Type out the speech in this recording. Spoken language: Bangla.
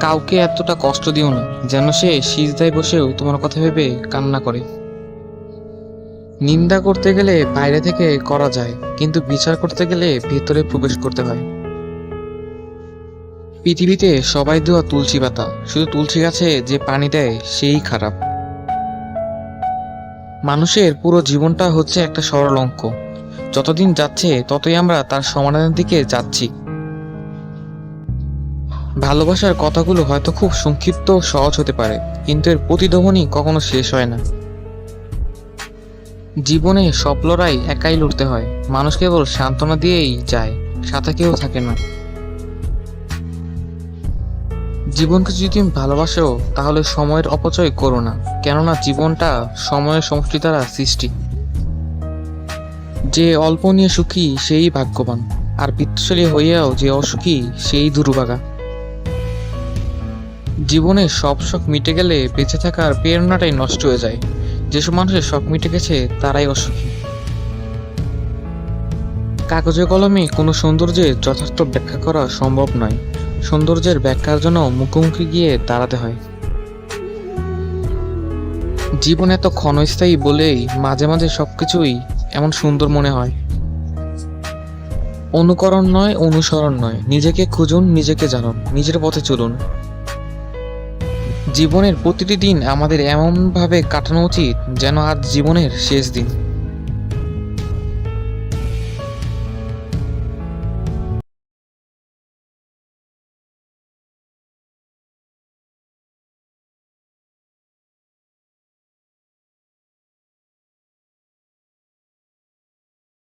কাউকে এতটা কষ্ট দিও না, যেন সে সিজদায় বসেও তোমার কথা ভেবে কান্না করে। নিন্দা করতে গেলে বাইরে থেকে করা যায়, কিন্তু বিচার করতে গেলে ভিতরে প্রবেশ করতে হয়। পৃথিবীতে সবাই দেওয়া তুলসী পাতা, শুধু তুলসী গাছে যে পানি দেয়, সেই খারাপ। মানুষের পুরো জীবনটা হচ্ছে একটা সরল অঙ্ক যতদিন যাচ্ছে, ততই আমরা তার সমাধানের দিকে যাচ্ছি। ভালোবাসার কথাগুলো হয়তো খুব সংক্ষিপ্ত ও সহজ হতে পারে, কিন্তু এর প্রতিধ্বনি কখনো শেষ হয় না। জীবনে সব লড়াই একাই লড়তে হয়, মানুষ কেবল সান্ত্বনা দিয়েই যায়, সাথে কেউ থাকে না। জীবনকে যদি তুমি ভালোবাসো, তাহলে সময়ের অপচয় করো না, কেননা জীবনটা সময়ের সমষ্টি দ্বারা সৃষ্টি। যে অল্প নিয়ে সুখী, সেই ভাগ্যবান, আর বিত্তশালী হইয়াও যে অসুখী, সেই দুর্ভাগা। জীবনে সব শখ মিটে গেলে বেঁচে থাকার প্রেরণাটাই নষ্ট হয়ে যায়। যেসব মানুষের শখ মিটে গেছে, তারাই অসুখী। কাগজে কলমে কোনো সৌন্দর্যের যথার্থ ব্যাখ্যা করা সম্ভব নয়। সৌন্দর্যের ব্যাখ্যার জন্য মুখোমুখি গিয়ে দাঁড়াতে হয়। জীবন এত ক্ষণস্থায়ী বলেই মাঝে মাঝে সবকিছুই এমন সুন্দর মনে হয়। অনুকরণ নয়, অনুসরণ নয়। নিজেকে খুঁজুন, নিজেকে জানুন, নিজের পথে চলুন। জীবনের প্রতিটি দিন আমাদের এমনভাবে কাটানো উচিত যেন আজ জীবনের শেষ দিন।